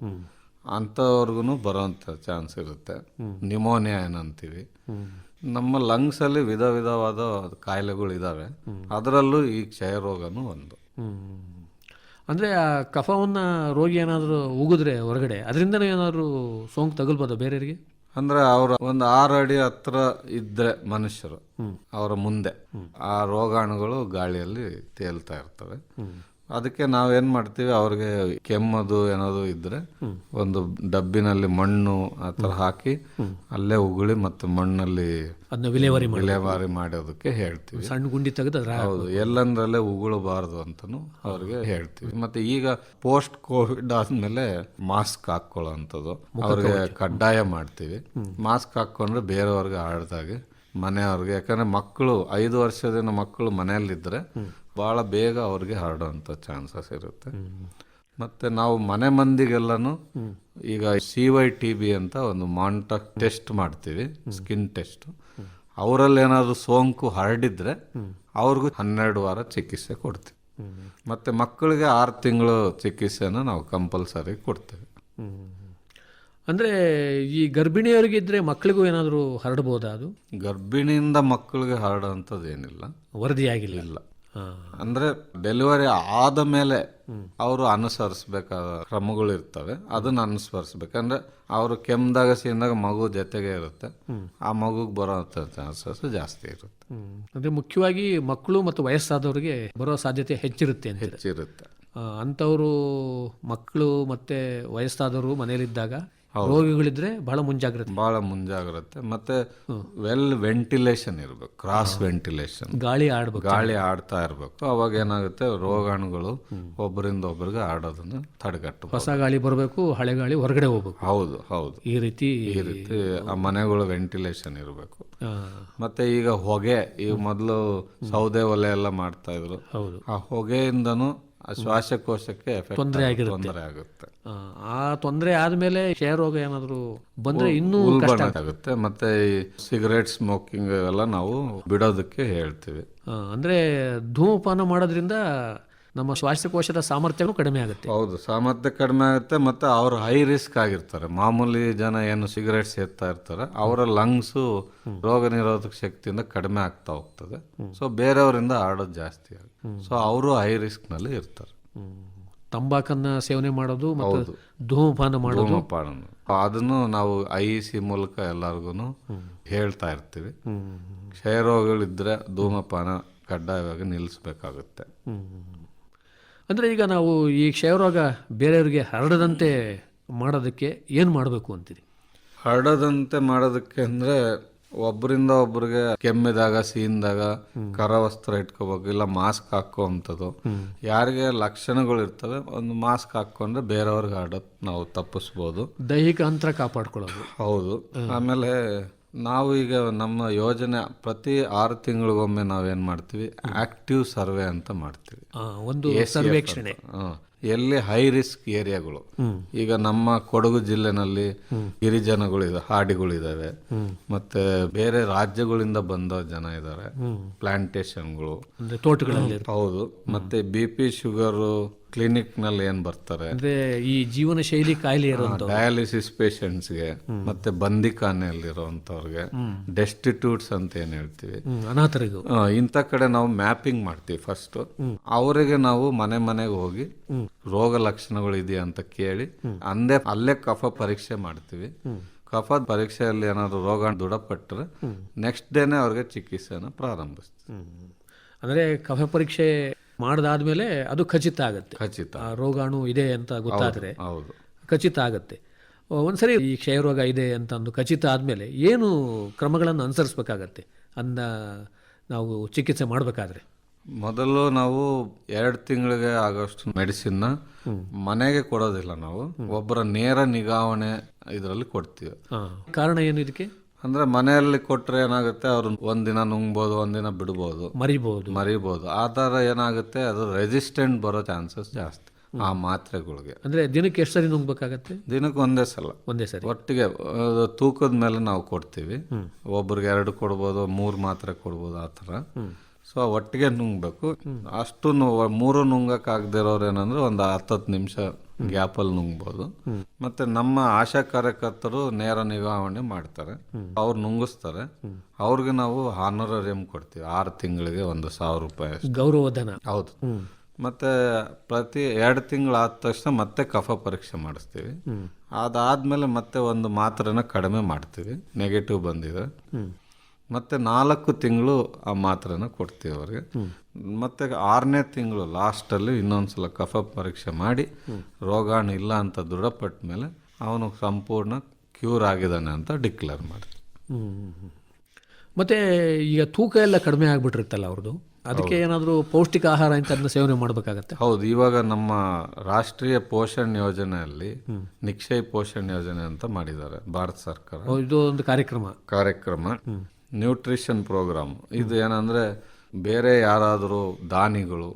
ಅಂಥವ್ರಿಗೂ ಬರೋಂಥ ಚಾನ್ಸ್ ಇರುತ್ತೆ. ನಿಮೋನಿಯಾ ಏನಂತೀವಿ. ನಮ್ಮ ಲಂಗ್ಸಲ್ಲಿ ವಿಧ ವಿಧವಾದ ಕಾಯಿಲೆಗಳು ಇದ್ದಾವೆ ಅದರಲ್ಲೂ ಈ ಕ್ಷಯ ರೋಗನೂ ಒಂದು ಅಂದರೆ ಆ ಕಫವನ್ನು ರೋಗಿ ಏನಾದರೂ ಉಗಿದ್ರೆ ಹೊರಗಡೆ ಅದರಿಂದನೇ ಏನಾದರೂ ಸೋಂಕು ತಗಲ್ಬೋದು ಬೇರೆಯವರಿಗೆ? ಅಂದ್ರೆ ಅವರು ಒಂದು ಆರು ಅಡಿ ಹತ್ರ ಇದ್ದರೆ ಮನುಷ್ಯರು ಅವರ ಮುಂದೆ. ಆ ರೋಗಾಣುಗಳು ಗಾಳಿಯಲ್ಲಿ ತೇಲ್ತಾ ಇರ್ತವೆ. ಅದಕ್ಕೆ ನಾವೇನ್ ಮಾಡ್ತೀವಿ ಅವ್ರಿಗೆ ಕೆಮ್ಮದು ಏನಾದ್ರು ಇದ್ರೆ ಒಂದು ಡಬ್ಬಿನಲ್ಲಿ ಮಣ್ಣು ಆ ಥರ ಹಾಕಿ ಅಲ್ಲೇ ಉಗುಳಿ ಮತ್ತು ಮಣ್ಣಲ್ಲಿ ಅದನ್ನ ವಿಲೇವಾರಿ ವಿಲೇವಾರಿ ಮಾಡೋದಕ್ಕೆ ಹೇಳ್ತೀವಿ. ಸಣ್ಣ ಗುಂಡಿ ತೆಗೆದು ಹೌದು. ಎಲ್ಲಂದ್ರಲ್ಲೇ ಉಗುಳಬಾರದು ಅಂತಾನು ಅವ್ರಿಗೆ ಹೇಳ್ತೀವಿ. ಮತ್ತೆ ಈಗ ಪೋಸ್ಟ್ ಕೋವಿಡ್ ಆದ್ಮೇಲೆ ಮಾಸ್ಕ್ ಹಾಕೊಳ್ಳೋಂಥದ್ದು ಅವ್ರಿಗೆ ಕಡ್ಡಾಯ ಮಾಡ್ತೀವಿ. ಮಾಸ್ಕ್ ಹಾಕೊಂಡ್ರೆ ಬೇರೆಯವ್ರಿಗೆ ಆಡ್ದಾಗೆ ಮನೆಯವ್ರಿಗೆ. ಯಾಕಂದ್ರೆ ಮಕ್ಕಳು ಐದು ವರ್ಷದಿಂದ ಮಕ್ಕಳು ಮನೆಯಲ್ಲಿದ್ರೆ ಬಹಳ ಬೇಗ ಅವ್ರಿಗೆ ಹರಡುವಂಥ ಚಾನ್ಸಸ್ ಇರುತ್ತೆ. ಮತ್ತೆ ನಾವು ಮನೆ ಮಂದಿಗೆಲ್ಲನು ಈಗ ಸಿ ವೈ ಟಿ ಬಿ ಅಂತ ಒಂದು ಮಾಂಟ ಟೆಸ್ಟ್ ಮಾಡ್ತೀವಿ ಸ್ಕಿನ್ ಟೆಸ್ಟ್. ಅವರಲ್ಲಿ ಏನಾದರೂ ಸೋಂಕು ಹರಡಿದ್ರೆ ಅವ್ರಿಗೂ ಹನ್ನೆರಡು ವಾರ ಚಿಕಿತ್ಸೆ ಕೊಡ್ತೀವಿ. ಮತ್ತೆ ಮಕ್ಕಳಿಗೆ ಆರು ತಿಂಗಳು ಚಿಕಿತ್ಸೆನ ನಾವು ಕಂಪಲ್ಸರಿ ಕೊಡ್ತೇವೆ. ಅಂದರೆ ಈ ಗರ್ಭಿಣಿಯವರಿಗೆ ಇದ್ದರೆ ಮಕ್ಕಳಿಗೂ ಏನಾದರೂ ಹರಡ್ಬೋದಾ ಅದು? ಗರ್ಭಿಣಿಯಿಂದ ಮಕ್ಕಳಿಗೆ ಹರಡುವಂಥದ್ದು ಏನಿಲ್ಲ. ವರದಿಯಾಗಿಲ್ಲ. ಇಲ್ಲ. ಅಂದ್ರೆ ಡೆಲಿವರಿ ಆದ ಮೇಲೆ ಅವರು ಅನುಸರಿಸಬೇಕಾದ ಕ್ರಮಗಳು ಇರ್ತವೆ. ಅದನ್ನ ಅನುಸರಿಸ್ಬೇಕಂದ್ರೆ ಅವರು ಕೆಮ್ಮದಾಗ ಸೀನ್ದಾಗ ಮಗು ಜೊತೆಗೆ ಇರುತ್ತೆ. ಆ ಮಗುಗೆ ಬರೋ ಚಾನ್ಸಸ್ ಜಾಸ್ತಿ ಇರುತ್ತೆ. ಅಂದರೆ ಮುಖ್ಯವಾಗಿ ಮಕ್ಕಳು ಮತ್ತು ವಯಸ್ಸಾದವರಿಗೆ ಬರೋ ಸಾಧ್ಯತೆ ಹೆಚ್ಚಿರುತ್ತೆ ಅಂತ. ಹೆಚ್ಚಿರುತ್ತೆ. ಅಂಥವರು ಮಕ್ಕಳು ಮತ್ತೆ ವಯಸ್ಸಾದವರು ಮನೆಯಲ್ಲಿದ್ದಾಗ ರೋಗಿಗಳಿದ್ರೆ ಬಹಳ ಮುಂಜಾಗ್ರತೆ. ಬಹಳ ಮುಂಜಾಗ್ರತೆ. ಮತ್ತೆ ವೆಲ್ ವೆಂಟಿಲೇಷನ್ ಇರಬೇಕು ಕ್ರಾಸ್ ವೆಂಟಿಲೇಷನ್ ಗಾಳಿ ಆಡ್ಬೇಕು. ಗಾಳಿ ಆಡ್ತಾ ಇರಬೇಕು. ಅವಾಗ ಏನಾಗುತ್ತೆ ರೋಗಾಣುಗಳು ಒಬ್ಬರಿಂದ ಒಬ್ಬರಿಗೆ ಆಡೋದನ್ನ ತಡೆಗಟ್ಟು ಹೊಸ ಗಾಳಿ ಬರಬೇಕು ಹಳೆ ಗಾಳಿ ಹೊರಗಡೆ ಹೋಗ್ಬೇಕು. ಹೌದು ಹೌದು. ಈ ರೀತಿ ಈ ರೀತಿ ಆ ಮನೆಗಳು ವೆಂಟಿಲೇಷನ್ ಇರಬೇಕು. ಮತ್ತೆ ಈಗ ಹೊಗೆ ಈಗ ಮೊದಲು ಸೌದೆ ಒಲೆ ಎಲ್ಲ ಮಾಡ್ತಾ ಇದ್ರು. ಆ ಹೊಗೆಯಿಂದನೂ ಶ್ವಾಸಕೋಶಕ್ಕೆ ತೊಂದರೆ ತೊಂದ್ರೆ ಆಗುತ್ತೆ, ಆಗಿರುತ್ತೆ. ತೊಂದರೆ ಆಗುತ್ತೆ. ಆ, ತೊಂದರೆ ಆದ್ಮೇಲೆ ಕ್ಷಯ ರೋಗ ಏನಾದರೂ ಬಂದ್ರೆ ಇನ್ನೂ ಕಷ್ಟ ಆಗುತ್ತೆ. ಮತ್ತೆ ಈ ಸಿಗರೇಟ್ ಸ್ಮೋಕಿಂಗ್ ಎಲ್ಲ ನಾವು ಬಿಡೋದಕ್ಕೆ ಹೇಳ್ತೀವಿ. ಅಂದ್ರೆ ಧೂಮಪಾನ ಮಾಡೋದ್ರಿಂದ ನಮ್ಮ ಶ್ವಾಸಕೋಶದ ಸಾಮರ್ಥ್ಯನೂ ಕಡಿಮೆ ಆಗುತ್ತೆ. ಹೌದು ಸಾಮರ್ಥ್ಯ ಕಡಿಮೆ ಆಗುತ್ತೆ ಮತ್ತೆ ಅವರು ಹೈ ರಿಸ್ಕ್ ಆಗಿರ್ತಾರೆ. ಮಾಮೂಲಿ ಜನ ಏನು ಸಿಗರೇಟ್ ಸೇರ್ತಾ ಇರ್ತಾರೆ ಅವರ ಲಂಗ್ಸು ರೋಗ ನಿರೋಧಕ ಶಕ್ತಿಯಿಂದ ಕಡಿಮೆ ಆಗ್ತಾ ಹೋಗ್ತದೆ. ಸೊ ಬೇರೆಯವರಿಂದ ಆಡೋದು ಜಾಸ್ತಿ ಆಗುತ್ತೆ. ಸೊ ಅವರು ಹೈ ರಿಸ್ಕ್ನಲ್ಲಿ ಇರ್ತಾರೆ. ತಂಬಾಕನ್ನ ಸೇವನೆ ಮಾಡೋದು ಮತ್ತು ಧೂಮಪಾನ ಮಾಡೋದು. ಧೂಮಪಾನ. ಅದನ್ನು ನಾವು ಐ ಸಿ ಮೂಲಕ ಎಲ್ಲರಿಗೂ ಹೇಳ್ತಾ ಇರ್ತೀವಿ. ಕ್ಷಯರೋಗಗಳಿದ್ರೆ ಧೂಮಪಾನ ಕಡ್ಡಾಯವಾಗಿ ನಿಲ್ಲಿಸ್ಬೇಕಾಗುತ್ತೆ. ಅಂದ್ರೆ ಈಗ ನಾವು ಈ ಕ್ಷಯರೋಗ ಬೇರೆಯವ್ರಿಗೆ ಹರಡದಂತೆ ಮಾಡೋದಕ್ಕೆ ಏನು ಮಾಡಬೇಕು ಅಂತೀರಿ? ಹರಡದಂತೆ ಮಾಡೋದಕ್ಕೆ ಅಂದರೆ ಒಬ್ಬರಿಂದ ಒಬ್ಬರಿಗೆ ಕೆಮ್ಮಿದಾಗ ಸೀನ್ದಾಗ ಕರವಸ್ತ್ರ ಇಟ್ಕೋಬೇಕು ಇಲ್ಲ ಮಾಸ್ಕ್ ಹಾಕೋವಂಥದ್ದು. ಯಾರಿಗೆ ಲಕ್ಷಣಗಳು ಇರ್ತವೆ ಒಂದು ಮಾಸ್ಕ್ ಹಾಕೊಂಡ್ರೆ ಬೇರೆಯವ್ರಿಗೆ ಹರಡೋದು ನಾವು ತಪ್ಪಿಸ್ಬೋದು. ದೈಹಿಕ ಅಂತರ ಕಾಪಾಡ್ಕೊಳ್ಳೋದು. ಹೌದು. ಆಮೇಲೆ ನಾವು ಈಗ ನಮ್ಮ ಯೋಜನೆ ಪ್ರತಿ ಆರು ತಿಂಗಳಿಗೊಮ್ಮೆ ನಾವೇನು ಮಾಡ್ತೀವಿ? ಆಕ್ಟಿವ್ ಸರ್ವೆ ಅಂತ ಮಾಡ್ತೀವಿ. ಒಂದು ಸರ್ವೇಕ್ಷಣೆ. ಎಲ್ಲಿ ಹೈ ರಿಸ್ಕ್ ಏರಿಯಾಗಳು ಈಗ ನಮ್ಮ ಕೊಡಗು ಜಿಲ್ಲೆನಲ್ಲಿ ಗಿರಿಜನಗಳಿದೆ ಹಾಡಿಗಳಿದಾವೆ. ಮತ್ತೆ ಬೇರೆ ರಾಜ್ಯಗಳಿಂದ ಬಂದ ಜನ ಇದ್ದಾರೆ ಪ್ಲಾಂಟೇಶನ್ಗಳು ಹೌದು. ಮತ್ತೆ ಬಿ ಪಿ ಶುಗರು ಕ್ಲಿನಿಕ್ನಲ್ಲಿ ಏನ್ ಬರ್ತಾರೆ? ಅಂದ್ರೆ ಈ ಜೀವನ ಶೈಲಿ ಕಾಯಿಲೆ ಇರೋದು ಡಯಾಲಿಸಿಸ್ ಪೇಷಂಟ್ಸ್ಗೆ ಮತ್ತೆ ಬಂದಿಖಾನೆಯಲ್ಲಿರುವಂತವ್ರಿಗೆ ಡೆಸ್ಟಿಟ್ಯೂಟ್ಸ್ ಅಂತ ಏನ್ ಹೇಳ್ತೀವಿ? ಅನಾಥರಿಗೂ. ಇಂಥ ಕಡೆ ನಾವು ಮ್ಯಾಪಿಂಗ್ ಮಾಡ್ತೀವಿ ಫಸ್ಟ್ ಅವರಿಗೆ ನಾವು ಮನೆ ಮನೆಗೆ ಹೋಗಿ ರೋಗ ಲಕ್ಷಣಗಳು ಇದೆಯಾ ಅಂತ ಕೇಳಿ ಅಂದೇ ಅಲ್ಲೇ ಕಫ ಪರೀಕ್ಷೆ ಮಾಡ್ತೀವಿ. ಕಫ ಪರೀಕ್ಷೆಯಲ್ಲಿ ಏನಾದ್ರು ರೋಗ ದೃಢಪಟ್ಟರೆ ನೆಕ್ಸ್ಟ್ ಡೇನೆ ಅವ್ರಿಗೆ ಚಿಕಿತ್ಸೆನ ಪ್ರಾರಂಭಿಸ್ತೀವಿ. ಅಂದ್ರೆ ಕಫ ಪರೀಕ್ಷೆ ಮಾಡದಾದ್ಮೇಲೆ ಅದು ಖಚಿತ ಆಗುತ್ತೆ. ಖಚಿತ. ಆ ರೋಗಾಣು ಇದೆ ಅಂತ ಗೊತ್ತಾದರೆ ಹೌದು. ಖಚಿತ ಆಗುತ್ತೆ. ಒಂದ್ಸರಿ ಈ ಕ್ಷಯರೋಗ ಇದೆ ಅಂತ ಅಂದು ಖಚಿತ ಆದಮೇಲೆ ಏನು ಕ್ರಮಗಳನ್ನು ಅನುಸರಿಸ್ಬೇಕಾಗತ್ತೆ? ಅಂದ ನಾವು ಚಿಕಿತ್ಸೆ ಮಾಡಬೇಕಾದ್ರೆ. ಮೊದಲು ನಾವು ಎರಡು ತಿಂಗಳಿಗೆ ಆಗೋಷ್ಟು ಮೆಡಿಸಿನ್ನ ಮನೆಗೆ ಕೊಡೋದಿಲ್ಲ ನಾವು. ಒಬ್ಬರ ನೇರ ನಿಗಾವಣೆ ಇದರಲ್ಲಿ ಕೊಡ್ತೀವಿ. ಕಾರಣ ಏನು ಇದಕ್ಕೆ? ಅಂದ್ರೆ ಮನೆಯಲ್ಲಿ ಕೊಟ್ಟರೆ ಏನಾಗುತ್ತೆ? ಅವ್ರು ಒಂದಿನ ನುಂಗ್ಬೋದು ಒಂದಿನ ಬಿಡ್ಬೋದು. ಮರಿಬಹುದು ಮರಿಬೋದು. ಆ ಥರ ಏನಾಗುತ್ತೆ? ಅದು ರೆಸಿಸ್ಟೆಂಟ್ ಬರೋ ಚಾನ್ಸಸ್ ಜಾಸ್ತಿ ಆ ಮಾತ್ರೆಗಳಿಗೆ. ಅಂದರೆ ದಿನಕ್ಕೆ ಎಷ್ಟು ಸರಿ ನುಂಗ್ಬೇಕಾಗತ್ತೆ? ದಿನಕ್ಕೆ ಒಂದೇ ಸಲ. ಒಂದೇ ಸರಿ. ಒಟ್ಟಿಗೆ ತೂಕದ ಮೇಲೆ ನಾವು ಕೊಡ್ತೀವಿ. ಒಬ್ರಿಗೆ ಎರಡು ಕೊಡ್ಬೋದು ಮೂರು ಮಾತ್ರೆ ಕೊಡ್ಬೋದು ಆ ಥರ. ಸೊ ಒಟ್ಟಿಗೆ ನುಂಗಬೇಕು. ಅಷ್ಟು ಮೂರು ನುಂಗಕ್ ಇರೋರು ಏನಂದ್ರೆ ಒಂದು ಹತ್ತತ್ತು ನಿಮಿಷ ಗ್ಯಾಪಲ್ಲಿ ನುಂಗ್ಬೋದು. ಮತ್ತೆ ನಮ್ಮ ಆಶಾ ಕಾರ್ಯಕರ್ತರು ನೇರ ನಿಗಾವಣೆ ಮಾಡ್ತಾರೆ. ಅವ್ರು ನುಂಗಿಸ್ತಾರೆ. ಅವ್ರಿಗೆ ನಾವು ಹಾನರರಿಯಂ ಕೊಡ್ತೀವಿ. ಆರು ತಿಂಗಳಿಗೆ ಒಂದು ಸಾವಿರ ರೂಪಾಯಿ. ಗೌರವಧನ ಹೌದು. ಮತ್ತೆ ಪ್ರತಿ ಎರಡು ತಿಂಗಳಾದ ತಕ್ಷಣ ಮತ್ತೆ ಕಫ ಪರೀಕ್ಷೆ ಮಾಡಿಸ್ತೀವಿ. ಅದಾದ್ಮೇಲೆ ಮತ್ತೆ ಒಂದು ಮಾತ್ರೆನ ಕಡಿಮೆ ಮಾಡ್ತೀವಿ. ನೆಗೆಟಿವ್ ಬಂದಿದೆ. ಮತ್ತೆ ನಾಲ್ಕು ತಿಂಗಳು ಆ ಮಾತ್ರೆನ ಕೊಡ್ತೀವಿ ಅವ್ರಿಗೆ. ಮತ್ತೆ ಆರನೇ ತಿಂಗಳು ಲಾಸ್ಟಲ್ಲಿ ಇನ್ನೊಂದ್ಸಲ ಕಫ ಪರೀಕ್ಷೆ ಮಾಡಿ ರೋಗಾಣು ಇಲ್ಲ ಅಂತ ದೃಢಪಟ್ಟ ಮೇಲೆ ಅವನು ಸಂಪೂರ್ಣ ಕ್ಯೂರ್ ಆಗಿದ್ದಾನೆ ಅಂತ ಡಿಕ್ಲೇರ್ ಮಾಡ್ತೀವಿ. ಮತ್ತೆ ಈಗ ತೂಕ ಎಲ್ಲ ಕಡಿಮೆ ಆಗ್ಬಿಟ್ಟಿರುತ್ತಲ್ಲ ಅವ್ರದ್ದು? ಅದಕ್ಕೆ ಏನಾದರೂ ಪೌಷ್ಟಿಕ ಆಹಾರ ಅಂತ ಅದನ್ನ ಸೇವನೆ ಮಾಡಬೇಕಾಗತ್ತೆ? ಹೌದು ಇವಾಗ ನಮ್ಮ ರಾಷ್ಟ್ರೀಯ ಪೋಷಣ್ ಯೋಜನೆಯಲ್ಲಿ ನಿಕ್ಷಯ್ ಪೋಷಣ್ ಯೋಜನೆ ಅಂತ ಮಾಡಿದ್ದಾರೆ ಭಾರತ ಸರ್ಕಾರ. ಇದು ಒಂದು ಕಾರ್ಯಕ್ರಮ. ಕಾರ್ಯಕ್ರಮ. Nutrition programme. ಇದು ಏನಂದರೆ ಬೇರೆ ಯಾರಾದರೂ ದಾನಿಗಳು,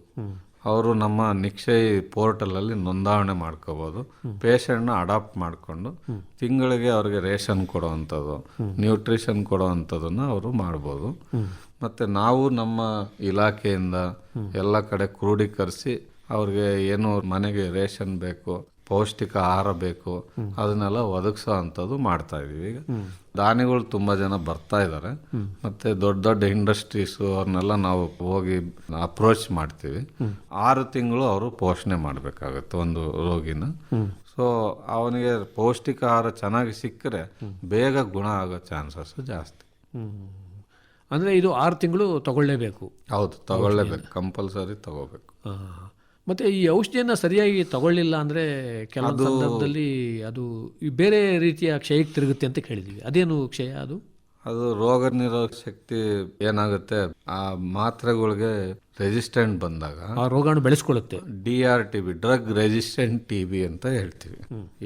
ಅವರು ನಮ್ಮ ನಿಕ್ಷಯ್ ಪೋರ್ಟಲಲ್ಲಿ ನೋಂದಾವಣೆ ಮಾಡ್ಕೋಬೋದು. ಪೇಷಂಟ್ನ ಅಡಾಪ್ಟ್ ಮಾಡಿಕೊಂಡು ತಿಂಗಳಿಗೆ ಅವ್ರಿಗೆ ರೇಷನ್ ಕೊಡೋವಂಥದ್ದು, ನ್ಯೂಟ್ರಿಷನ್ ಕೊಡುವಂಥದ್ದನ್ನ ಅವರು ಮಾಡ್ಬೋದು. ಮತ್ತೆ ನಾವು ನಮ್ಮ ಇಲಾಖೆಯಿಂದ ಎಲ್ಲ ಕಡೆ ಕ್ರೋಢೀಕರಿಸಿ ಅವ್ರಿಗೆ ಏನು ಮನೆಗೆ ರೇಷನ್ ಬೇಕು, ಪೌಷ್ಟಿಕ ಆಹಾರ ಬೇಕು, ಅದನ್ನೆಲ್ಲ ಒದಗಿಸೋ ಅಂಥದ್ದು ಮಾಡ್ತಾ ಇದ್ದೀವಿ ಈಗ. ದಾನಿಗಳು ತುಂಬಾ ಜನ ಬರ್ತಾ ಇದ್ದಾರೆ ಮತ್ತೆ ದೊಡ್ಡ ದೊಡ್ಡ ಇಂಡಸ್ಟ್ರೀಸು ಅವ್ರನ್ನೆಲ್ಲ ನಾವು ಹೋಗಿ ಅಪ್ರೋಚ್ ಮಾಡ್ತೀವಿ. ಆರು ತಿಂಗಳು ಅವರು ಪೋಷಣೆ ಮಾಡಬೇಕಾಗತ್ತೆ ಒಂದು ರೋಗಿನ. ಸೊ ಅವನಿಗೆ ಪೌಷ್ಟಿಕ ಆಹಾರ ಚೆನ್ನಾಗಿ ಸಿಕ್ಕರೆ ಬೇಗ ಗುಣ ಆಗೋ ಚಾನ್ಸಸ್ ಜಾಸ್ತಿ. ಅಂದರೆ ಇದು ಆರು ತಿಂಗಳು ತಗೊಳ್ಳೇಬೇಕು. ಹೌದು ತಗೊಳ್ಳೇಬೇಕು. ಕಂಪಲ್ಸರಿ ತಗೋಬೇಕು. ಮತ್ತೆ ಈ ಔಷಧಿಯನ್ನು ಸರಿಯಾಗಿ ತಗೊಳ್ಳಿಲ್ಲ ಅಂದರೆ ಕೆಲವೊಂದು ಸಂದರ್ಭದಲ್ಲಿ ಅದು ಬೇರೆ ರೀತಿಯ ಕ್ಷಯಕ್ಕೆ ತಿರುಗುತ್ತೆ ಅಂತ ಕೇಳಿದ್ವಿ. ಅದೇನು ಕ್ಷಯ ಅದು? ಅದು ರೋಗ ನಿರೋಧಕ ಶಕ್ತಿ ಏನಾಗುತ್ತೆ? ಆ ಮಾತ್ರೆಗಳಿಗೆ ರೆಸಿಸ್ಟೆಂಟ್ ಬಂದಾಗ ಆ ರೋಗಾಣು ಬೆಳೆಸ್ಕೊಳ್ಳುತ್ತೆ. D R T B drug resistant T B ಅಂತ ಹೇಳ್ತೀವಿ.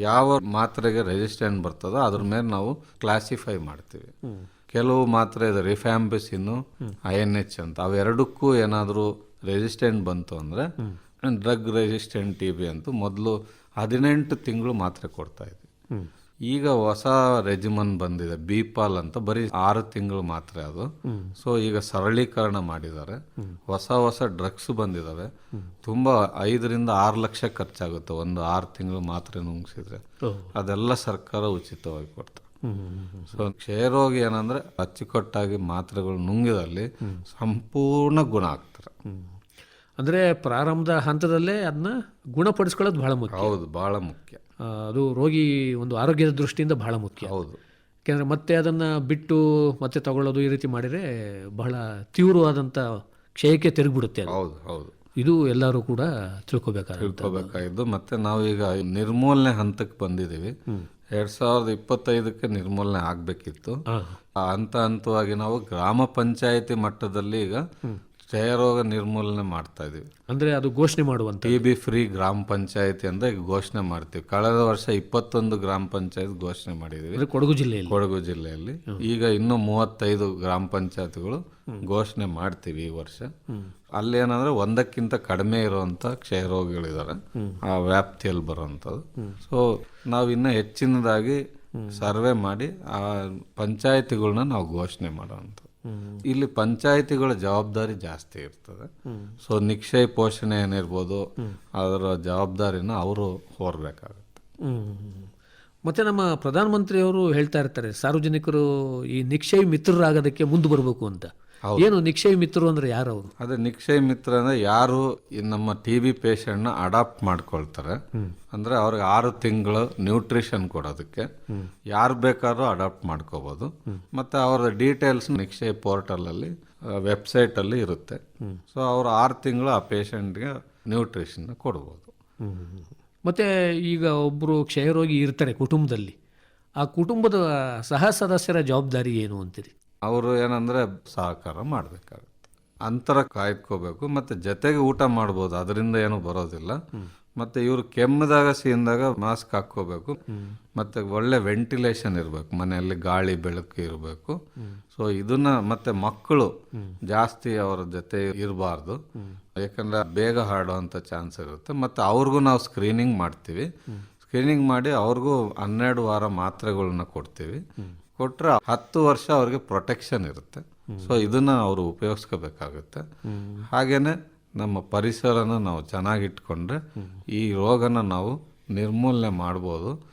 ಯಾವ ಮಾತ್ರೆಗೆ ರೆಸಿಸ್ಟೆಂಟ್ ಬರ್ತದೋ ಅದ್ರ ಮೇಲೆ ನಾವು ಕ್ಲಾಸಿಫೈ ಮಾಡ್ತೀವಿ. ಕೆಲವು ಮಾತ್ರೆ ಇದೆ ರಿಫ್ಯಾಂಬಿಸಿನ್ ಐ ಎನ್ ಎಚ್ ಅಂತ. ಅವೆರಡಕ್ಕೂ ಏನಾದರೂ ರೆಸಿಸ್ಟೆಂಟ್ ಬಂತು ಅಂದ್ರೆ ಡ್ರಗ್ ರೆಸಿಸ್ಟೆಂಟ್ ಟಿ ಬಿ ಅಂತ ಮೊದಲು ಹದಿನೆಂಟು ತಿಂಗಳು ಮಾತ್ರೆ ಕೊಡ್ತಾ ಇದ್ವಿ. ಈಗ ಹೊಸ ರೆಜಿಮನ್ ಬಂದಿದೆ ಬಿಪಾಲ್ ಅಂತ. ಬರೀ ಆರು ತಿಂಗಳು ಮಾತ್ರ ಅದು. ಸೊ ಈಗ ಸರಳೀಕರಣ ಮಾಡಿದ್ದಾರೆ. ಹೊಸ ಹೊಸ ಡ್ರಗ್ಸ್ ಬಂದಿದ್ದಾವೆ ತುಂಬಾ ಐದರಿಂದ ಆರು ಲಕ್ಷ ಖರ್ಚಾಗುತ್ತೆ ಒಂದು ಆರು ತಿಂಗಳು ಮಾತ್ರೆ ನುಂಗಿಸಿದ್ರೆ. ಅದೆಲ್ಲ ಸರ್ಕಾರ ಉಚಿತವಾಗಿ ಕೊಡ್ತಾರೆ ಸೊ ಕ್ಷಯರೋಗಿ ಏನಂದ್ರೆ ಅಚ್ಚುಕಟ್ಟಾಗಿ ಮಾತ್ರೆಗಳು ನುಂಗಿದಲ್ಲಿ ಸಂಪೂರ್ಣ ಗುಣ ಆಗ್ತಾರೆ. ಅಂದರೆ ಪ್ರಾರಂಭದ ಹಂತದಲ್ಲೇ ಅದನ್ನ ಗುಣಪಡಿಸ್ಕೊಳ್ಳೋದು ಬಹಳ ಮುಖ್ಯ. ಹೌದು ಬಹಳ ಮುಖ್ಯ. ಅದು ರೋಗಿ ಒಂದು ಆರೋಗ್ಯದ ದೃಷ್ಟಿಯಿಂದ ಬಹಳ ಮುಖ್ಯ. ಹೌದು. ಯಾಕೆಂದರೆ ಮತ್ತೆ ಅದನ್ನು ಬಿಟ್ಟು ಮತ್ತೆ ತಗೊಳ್ಳೋದು ಈ ರೀತಿ ಮಾಡಿದರೆ ಬಹಳ ತೀವ್ರವಾದಂಥ ಕ್ಷಯಕ್ಕೆ ತಿರುಗಿಬಿಡುತ್ತೆ ಹೌದು ಹೌದು. ಇದು ಎಲ್ಲರೂ ಕೂಡ ತಿಳ್ಕೊಬೇಕಾಗುತ್ತೆ ತಿಳ್ಕೊಬೇಕಾಗಿದ್ದು. ಮತ್ತೆ ನಾವೀಗ ನಿರ್ಮೂಲನೆ ಹಂತಕ್ಕೆ ಬಂದಿದ್ದೀವಿ. ಎರಡ್ ಸಾವಿರದ ಇಪ್ಪತ್ತೈದಕ್ಕೆ ನಿರ್ಮೂಲನೆ ಆಗಬೇಕಿತ್ತು. ಹಂತ ಹಂತವಾಗಿ ನಾವು ಗ್ರಾಮ ಪಂಚಾಯತಿ ಮಟ್ಟದಲ್ಲಿ ಈಗ ಕ್ಷಯರೋಗ ನಿರ್ಮೂಲನೆ ಮಾಡ್ತಾ ಇದೀವಿ. ಅಂದರೆ ಅದು ಘೋಷಣೆ ಮಾಡುವಂಥ ಟಿ ಬಿ ಫ್ರೀ ಗ್ರಾಮ ಪಂಚಾಯತಿ ಅಂತ ಈಗ ಘೋಷಣೆ ಮಾಡ್ತೀವಿ. ಕಳೆದ ವರ್ಷ ಇಪ್ಪತ್ತೊಂದು ಗ್ರಾಮ ಪಂಚಾಯತ್ ಘೋಷಣೆ ಮಾಡಿದೀವಿ. ಅಂದರೆ ಕೊಡಗು ಜಿಲ್ಲೆಯಲ್ಲಿ. ಕೊಡಗು ಜಿಲ್ಲೆಯಲ್ಲಿ. ಈಗ ಇನ್ನೂ ಮೂವತ್ತೈದು ಗ್ರಾಮ ಪಂಚಾಯತ್ಗಳು ಘೋಷಣೆ ಮಾಡ್ತೀವಿ ಈ ವರ್ಷ. ಅಲ್ಲಿ ಏನಂದ್ರೆ ಒಂದಕ್ಕಿಂತ ಕಡಿಮೆ ಇರುವಂತ ಕ್ಷಯ ರೋಗಿಗಳಿದ್ದಾರೆ ಆ ವ್ಯಾಪ್ತಿಯಲ್ಲಿ ಬರುವಂಥದ್ದು. ಸೊ ನಾವು ಇನ್ನೂ ಹೆಚ್ಚಿನದಾಗಿ ಸರ್ವೆ ಮಾಡಿ ಆ ಪಂಚಾಯತಿಗಳನ್ನ ನಾವು ಘೋಷಣೆ ಮಾಡುವಂಥದ್ದು. ಇಲ್ಲಿ ಪಂಚಾಯಿತಿಗಳ ಜವಾಬ್ದಾರಿ ಜಾಸ್ತಿ ಇರ್ತದೆ. ಸೊ ನಿಕ್ಷಯ ಪೋಷಣೆ ಏನಿರ್ಬೋದು, ಅದರ ಜವಾಬ್ದಾರಿನ ಅವರು ಹೊರಬೇಕಾಗುತ್ತೆ. ಮತ್ತು ನಮ್ಮ ಪ್ರಧಾನಮಂತ್ರಿಯವರು ಹೇಳ್ತಾ ಇರ್ತಾರೆ, ಸಾರ್ವಜನಿಕರು ಈ ನಿಕ್ಷಯ ಮಿತ್ರರಾಗೋದಕ್ಕೆ ಮುಂದೆ ಬರಬೇಕು ಅಂತ. ಏನು ನಿಕ್ಷಯ ಮಿತ್ರರು ಅಂದ್ರೆ ಯಾರು ಅವರು? ಅದೇ ನಿಕ್ಷಯ ಮಿತ್ರ ಅಂದ್ರೆ ಯಾರು ನಮ್ಮ ಟಿ ಬಿ ನ ಅಡಾಪ್ಟ್ ಮಾಡ್ಕೊಳ್ತಾರೆ. ಅಂದ್ರೆ ಅವ್ರಿಗೆ ಆರು ತಿಂಗಳು ನ್ಯೂಟ್ರಿಷನ್ ಕೊಡೋದಕ್ಕೆ. ಯಾರು ಬೇಕಾದ್ರೂ ಅಡಾಪ್ಟ್ ಮಾಡ್ಕೋಬಹುದು ಮತ್ತೆ ಅವರ ಡೀಟೇಲ್ಸ್ ನಿಕ್ಷಯ ಪೋರ್ಟಲ್ ಅಲ್ಲಿ ವೆಬ್ಸೈಟ್ ಅಲ್ಲಿ ಇರುತ್ತೆ ಸೊ ಅವ್ರು ಆರು ತಿಂಗಳು ಆ ಪೇಷಂಟ್ಗೆ ನ್ಯೂಟ್ರಿಷನ್ ಕೊಡ್ಬೋದು. ಮತ್ತೆ ಈಗ ಒಬ್ಬರು ಕ್ಷಯರೋಗಿ ಇರ್ತಾರೆ ಕುಟುಂಬದಲ್ಲಿ. ಆ ಕುಟುಂಬದ ಸಹ ಸದಸ್ಯರ ಜವಾಬ್ದಾರಿ ಏನು ಅಂತೀರಿ? ಅವರು ಏನಂದರೆ ಸಹಕಾರ ಮಾಡಬೇಕಾಗುತ್ತೆ. ಅಂತರ ಕಾಯ್ಕೋಬೇಕು, ಮತ್ತೆ ಜೊತೆಗೆ ಊಟ ಮಾಡ್ಬೋದು, ಅದರಿಂದ ಏನೂ ಬರೋದಿಲ್ಲ. ಮತ್ತೆ ಇವರು ಕೆಮ್ಮದಾಗ ಸೀಂದಾಗ ಮಾಸ್ಕ್ ಹಾಕ್ಕೋಬೇಕು. ಮತ್ತೆ ಒಳ್ಳೆ ವೆಂಟಿಲೇಷನ್ ಇರಬೇಕು, ಮನೆಯಲ್ಲಿ ಗಾಳಿ, ಬೆಳಕು ಇರಬೇಕು. ಸೊ ಇದನ್ನ ಮತ್ತೆ ಮಕ್ಕಳು ಜಾಸ್ತಿ ಅವರ ಜೊತೆ ಇರಬಾರ್ದು. ಯಾಕಂದ್ರೆ ಬೇಗ ಹಾಡುವಂಥ ಚಾನ್ಸ್ ಇರುತ್ತೆ. ಮತ್ತೆ ಅವ್ರಿಗೂ ನಾವು ಸ್ಕ್ರೀನಿಂಗ್ ಮಾಡ್ತೀವಿ. ಸ್ಕ್ರೀನಿಂಗ್ ಮಾಡಿ ಅವ್ರಿಗೂ ಹನ್ನೆರಡು ವಾರ ಮಾತ್ರೆಗಳನ್ನ ಕೊಡ್ತೀವಿ. ಕೊಟ್ರೆ ಹತ್ತು ವರ್ಷ ಅವ್ರಿಗೆ ಪ್ರೊಟೆಕ್ಷನ್ ಇರುತ್ತೆ. ಸೊ ಇದನ್ನ ಅವರು ಉಪಯೋಗಿಸ್ಕೋಬೇಕಾಗುತ್ತೆ. ಹಾಗೇನೆ ನಮ್ಮ ಪರಿಸರನ ನಾವು ಚೆನ್ನಾಗಿಟ್ಕೊಂಡ್ರೆ ಈ ರೋಗನ ನಾವು ನಿರ್ಮೂಲನೆ ಮಾಡ್ಬೋದು.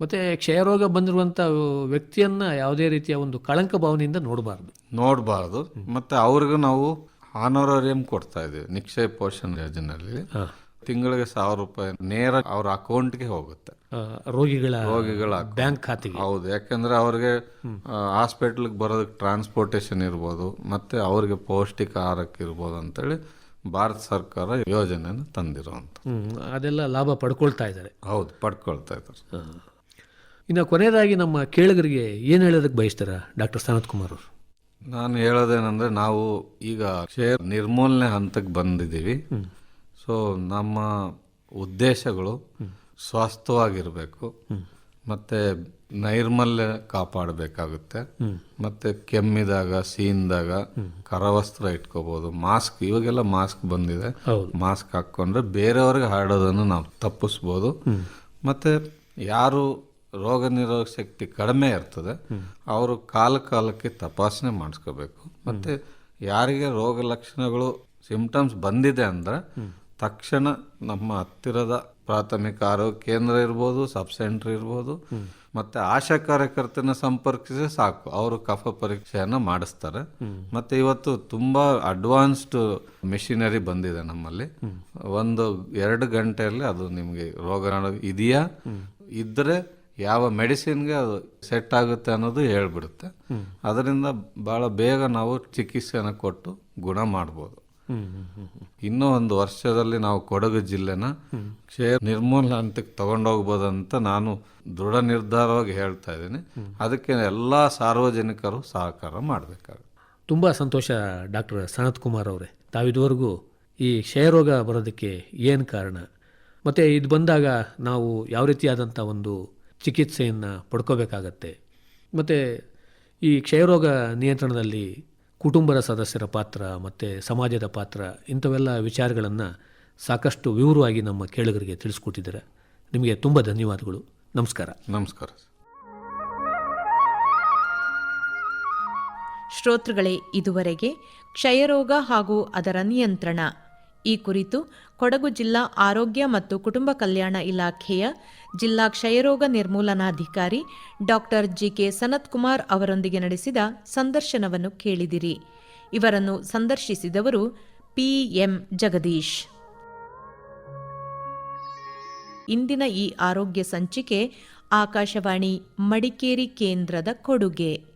ಮತ್ತೆ ಕ್ಷಯರೋಗ ಬಂದಿರುವಂತ ವ್ಯಕ್ತಿಯನ್ನ ಯಾವುದೇ ರೀತಿಯ ಒಂದು ಕಳಂಕ ಭಾವನೆಯಿಂದ ನೋಡಬಾರ್ದು. ನೋಡಬಾರ್ದು. ಮತ್ತೆ ಅವ್ರಿಗೂ ನಾವು ಆನೋರೇರಿಯಂ ಕೊಡ್ತಾ ಇದ್ದೀವಿ ನಿಕ್ಷಯ ಪೋಷಣ್ ಯೋಜನೆಯಲ್ಲಿ. ತಿಂಗಳಿಗೆ ಸಾವಿರ ರೂಪಾಯಿ ನೇರ ಅವ್ರ ಅಕೌಂಟ್ಗೆ ಹೋಗುತ್ತೆ. ರೋಗಿಗಳ ರೋಗಿಗಳ ಬ್ಯಾಂಕ್ ಖಾತೆಗೆ. ಹೌದು ಯಾಕಂದ್ರೆ ಅವ್ರಿಗೆ ಹಾಸ್ಪಿಟ್ಲಿಗೆ ಬರೋದಕ್ಕೆ ಟ್ರಾನ್ಸ್ಪೋರ್ಟೇಷನ್ ಇರ್ಬೋದು ಮತ್ತೆ ಅವ್ರಿಗೆ ಪೌಷ್ಟಿಕ ಆಹಾರಕ್ಕೆ ಇರ್ಬೋದು ಅಂತೇಳಿ ಭಾರತ ಸರ್ಕಾರ ಯೋಜನೆಯನ್ನು ತಂದಿರುವಂತ ಅದೆಲ್ಲ ಲಾಭ ಪಡ್ಕೊಳ್ತಾ ಇದ್ದಾರೆ. ಹೌದು ಪಡ್ಕೊಳ್ತಾ ಇದ್ದಾರೆ. ಇನ್ನು ಕೊನೆಯದಾಗಿ ನಮ್ಮ ಕೇಳುಗರಿಗೆ ಏನು ಹೇಳೋದಕ್ಕೆ ಬಯಸ್ತಾರ ಡಾಕ್ಟರ್ ಸನತ್ ಕುಮಾರ್ ಅವರು? ನಾನು ಹೇಳೋದೇನೆಂದರೆ ನಾವು ಈಗ ಶೇರ್ ನಿರ್ಮೂಲನೆ ಹಂತಕ್ಕೆ ಬಂದಿದ್ದೀವಿ. ಸೊ ನಮ್ಮ ಉದ್ದೇಶಗಳು ಸ್ವಸ್ಥವಾಗಿರಬೇಕು ಮತ್ತೆ ನೈರ್ಮಲ್ಯ ಕಾಪಾಡಬೇಕಾಗುತ್ತೆ. ಮತ್ತೆ ಕೆಮ್ಮಿದಾಗ ಸೀನ್ದಾಗ ಕರವಸ್ತ್ರ ಇಟ್ಕೋಬೋದು. ಮಾಸ್ಕ್ ಇವಾಗೆಲ್ಲ ಮಾಸ್ಕ್ ಬಂದಿದೆ. ಮಾಸ್ಕ್ ಹಾಕ್ಕೊಂಡ್ರೆ ಬೇರೆಯವ್ರಿಗೆ ಹರಡೋದನ್ನು ನಾವು ತಪ್ಪಿಸ್ಬೋದು. ಮತ್ತೆ ಯಾರು ರೋಗ ನಿರೋಧಕ ಶಕ್ತಿ ಕಡಿಮೆ ಇರ್ತದೆ ಅವರು ಕಾಲ ಕಾಲಕ್ಕೆ ತಪಾಸಣೆ ಮಾಡಿಸ್ಕೋಬೇಕು. ಮತ್ತೆ ಯಾರಿಗೆ ರೋಗ ಲಕ್ಷಣಗಳು ಸಿಂಪ್ಟಮ್ಸ್ ಬಂದಿದೆ ಅಂದ್ರೆ ತಕ್ಷಣ ನಮ್ಮ ಹತ್ತಿರದ ಪ್ರಾಥಮಿಕ ಆರೋಗ್ಯ ಕೇಂದ್ರ ಇರ್ಬೋದು ಸಬ್ ಸೆಂಟರ್ ಇರ್ಬೋದು. ಮತ್ತೆ ಆಶಾ ಕಾರ್ಯಕರ್ತನ ಸಂಪರ್ಕಿಸಿ ಸಾಕು. ಅವರು ಕಫ ಪರೀಕ್ಷೆಯನ್ನು ಮಾಡಿಸ್ತಾರೆ. ಮತ್ತೆ ಇವತ್ತು ತುಂಬಾ ಅಡ್ವಾನ್ಸ್ಡ್ ಮೆಷಿನರಿ ಬಂದಿದೆ ನಮ್ಮಲ್ಲಿ. ಒಂದು ಎರಡು ಗಂಟೆಯಲ್ಲಿ ಅದು ನಿಮಗೆ ರೋಗ ಇದೆಯಾ? ಇದ್ರೆ ಯಾವ ಮೆಡಿಸಿನ್ಗೆ ಅದು ಸೆಟ್ ಆಗುತ್ತೆ ಅನ್ನೋದು ಹೇಳ್ಬಿಡುತ್ತೆ. ಅದರಿಂದ ಬಹಳ ಬೇಗ ನಾವು ಚಿಕಿತ್ಸೆಯನ್ನು ಕೊಟ್ಟು ಗುಣ ಮಾಡ್ಬೋದು. ಇನ್ನೂ ಒಂದು ವರ್ಷದಲ್ಲಿ ನಾವು ಕೊಡಗು ಜಿಲ್ಲೆನ ಕ್ಷಯ ನಿರ್ಮೂಲ ಹಂತಕ್ಕೆ ತಗೊಂಡೋಗ್ಬೋದಂತ ನಾನು ದೃಢ ನಿರ್ಧಾರವಾಗಿ ಹೇಳ್ತಾ ಇದ್ದೀನಿ. ಅದಕ್ಕೆ ಎಲ್ಲ ಸಾರ್ವಜನಿಕರು ಸಹಕಾರ ಮಾಡಬೇಕಾಗುತ್ತೆ. ತುಂಬ ಸಂತೋಷ ಡಾಕ್ಟರ್ ಸನತ್ ಕುಮಾರ್ ಅವರೇ. ತಾವಿದುವರೆಗೂ ಈ ಕ್ಷಯರೋಗ ಬರೋದಕ್ಕೆ ಏನು ಕಾರಣ? ಮತ್ತು ಇದು ಬಂದಾಗ ನಾವು ಯಾವ ರೀತಿಯಾದಂಥ ಒಂದು ಚಿಕಿತ್ಸೆಯನ್ನು ಪಡ್ಕೋಬೇಕಾಗತ್ತೆ? ಮತ್ತು ಈ ಕ್ಷಯರೋಗ ನಿಯಂತ್ರಣದಲ್ಲಿ ಕುಟುಂಬದ ಸದಸ್ಯರ ಪಾತ್ರ ಮತ್ತು ಸಮಾಜದ ಪಾತ್ರ ಇಂಥವೆಲ್ಲ ವಿಚಾರಗಳನ್ನು ಸಾಕಷ್ಟು ವಿವರವಾಗಿ ನಮ್ಮ ಕೇಳುಗರಿಗೆ ತಿಳಿಸ್ಕೊಟ್ಟಿದ್ದಾರೆ. ನಿಮಗೆ ತುಂಬ ಧನ್ಯವಾದಗಳು. ನಮಸ್ಕಾರ. ನಮಸ್ಕಾರ ಶ್ರೋತೃಗಳೇ ಇದುವರೆಗೆ ಕ್ಷಯರೋಗ ಹಾಗೂ ಅದರ ನಿಯಂತ್ರಣ ಈ ಕುರಿತು ಕೊಡಗು ಜಿಲ್ಲಾ ಆರೋಗ್ಯ ಮತ್ತು ಕುಟುಂಬ ಕಲ್ಯಾಣ ಇಲಾಖೆಯ ಜಿಲ್ಲಾ ಕ್ಷಯರೋಗ ನಿರ್ಮೂಲನಾಧಿಕಾರಿ ಡಾಕ್ಟರ್ ಜಿಕೆ ಸನತ್ ಕುಮಾರ್ ಅವರೊಂದಿಗೆ ನಡೆಸಿದ ಸಂದರ್ಶನವನ್ನು ಕೇಳಿದಿರಿ. ಇವರನ್ನು ಸಂದರ್ಶಿಸಿದವರು ಪಿಎಂ ಜಗದೀಶ್. ಇಂದಿನ ಈ ಆರೋಗ್ಯ ಸಂಚಿಕೆ ಆಕಾಶವಾಣಿ ಮಡಿಕೇರಿ ಕೇಂದ್ರದ ಕೊಡುಗೆ.